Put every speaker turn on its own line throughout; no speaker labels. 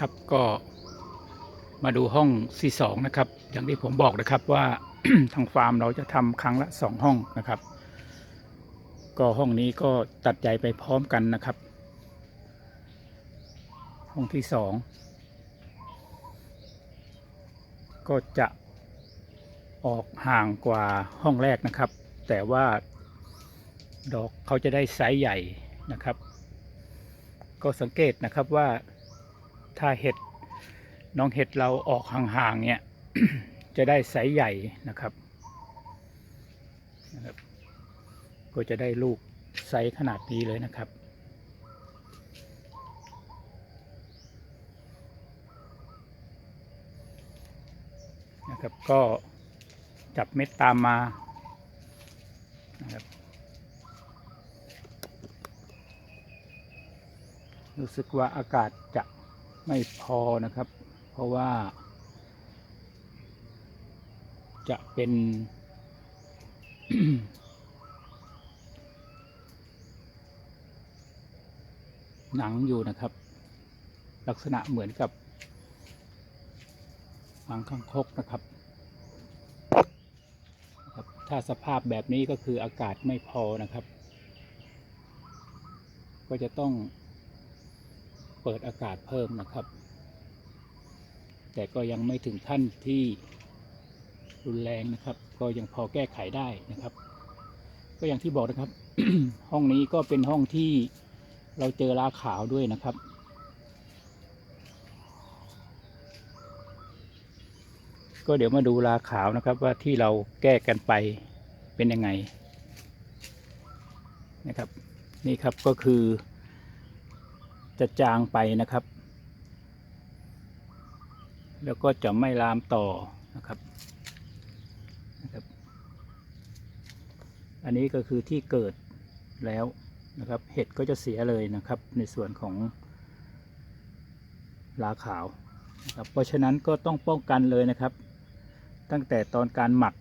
ครับก็มาดูห้องที่สองนะครับ อย่างที่ผมบอกนะครับว่าทางฟาร์มเราจะทำครั้งละสองห้องนะครับ ก็ห้องนี้ก็ตัดใหญ่ไปพร้อมกันนะครับ ห้องที่สองก็จะออกห่างกว่าห้องแรกนะครับ แต่ว่าดอกเขาจะได้ไซส์ใหญ่นะครับ ก็สังเกตนะครับว่า ถ้าเห็ดน้องเห็ดเราออกห่างๆเนี่ย จะได้ไซส์ใหญ่นะครับนะครับ ก็จะได้ลูกไซส์ขนาดนี้เลยนะครับ นะครับก็จับเม็ดตามมานะครับรู้สึกว่าอากาศจะ ไม่พอนะครับ เพราะว่า จะเป็น หนังอยู่นะครับ ลักษณะเหมือนกับหางคังคกนะคบนะครับถ้าสภาพแบบนี้ก็คืออากาศไม่พอนะครับ ก็จะต้อง เปิดอากาศเพิ่มนะครับ แต่ก็ยังไม่ถึงขั้นที่รุนแรงนะครับ ก็ยังพอแก้ไขได้นะครับ ก็อย่างที่บอกนะครับ ห้องนี้ก็เป็นห้องที่เราเจอราขาวด้วยนะครับก็เดี๋ยวมาดูราขาวนะครับว่าที่เราแก้กันไปเป็นยังไงนะครับ นี่ครับก็คือ จะจางไปนะครับ แล้วก็จะไม่ลามต่อนะครับนะครับ อันนี้ก็คือที่เกิดแล้วนะครับ เห็ดก็จะเสียเลยนะครับ ในส่วนของราขาวนะครับเพราะฉะนั้นก็ต้องป้องกันเลยนะครับ ตั้งแต่ตอนการหมัก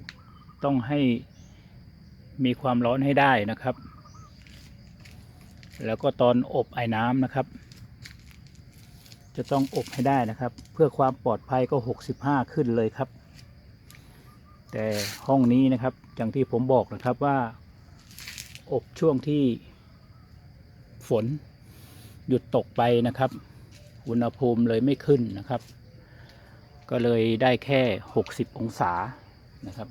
ต้องให้มีความร้อนให้ได้นะครับ แล้วก็ตอนอบไอ้น้ำนะครับ จะต้องอบให้ได้นะครับ เพื่อความปลอดภัยก็ 65 ขึ้นเลยครับ แต่ห้องนี้นะครับอย่างที่ผมบอกนะครับว่า อบช่วงที่ฝนหยุดตกไปนะครับ อุณหภูมิเลยไม่ขึ้นนะครับ ก็เลยได้แค่ 60 องศานะครับ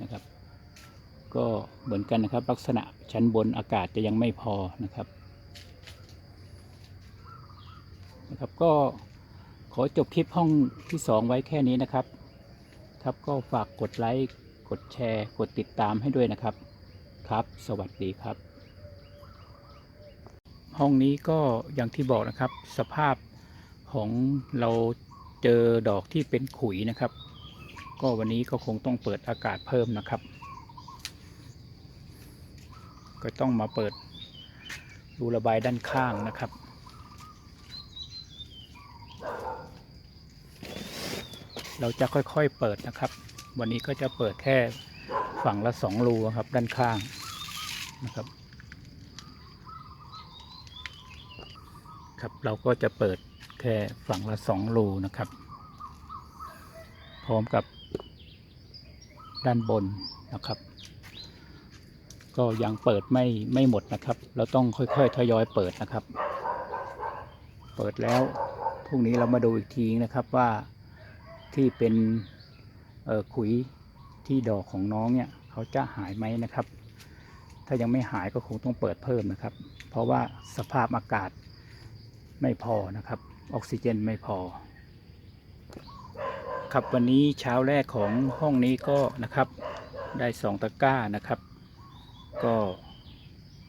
นะครับ ก็เหมือนกันนะครับ ลักษณะชั้นบนอากาศจะยังไม่พอนะครับนะ ครับก็ขอจบคลิปห้องที่สองไว้แค่นี้นะครับ ครับก็ฝากกดไลค์ กดแชร์ กดติดตามให้ด้วยนะครับ ครับ สวัสดีครับ ห้องนี้ก็อย่างที่บอกนะครับ สภาพของเราเจอดอกที่เป็นขุยนะครับ ก็วันนี้ก็คงต้องเปิดอากาศเพิ่มนะครับ ก็ต้องมาเปิดรูระบายด้านข้างนะครับ เราจะค่อยๆเปิดนะครับ วันนี้ก็จะเปิดแค่ฝั่งละสองรูครับด้านข้างนะครับ ครับเราก็จะเปิดแค่ฝั่งละสองรูนะครับ พร้อมกับด้านบนนะครับ ก็ยังเปิดไม่ไม่หมดนะครับ เราต้องค่อยๆทยอยเปิดนะครับ เปิดแล้วพรุ่งนี้เรามาดูอีกทีนะครับว่า ที่เป็นขุยที่ดอกของน้องเนี่ยเขาจะหายไหมนะครับ ถ้ายังไม่หายก็คงต้องเปิดเพิ่มนะครับ เพราะว่าสภาพอากาศไม่พอนะครับ ออกซิเจนไม่พอ ครับวันนี้เช้าแรกของห้องนี้ก็นะครับได้สองตะกร้านะครับ ก็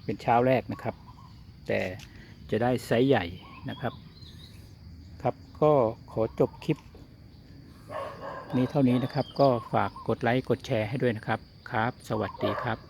เป็นเช้าแรกนะครับ แต่จะได้ไซส์ใหญ่นะครับ ครับก็ขอจบคลิป นี้เท่านี้นะครับ ก็ฝากกดไลค์กดแชร์ให้ด้วยนะครับครับ สวัสดีครับ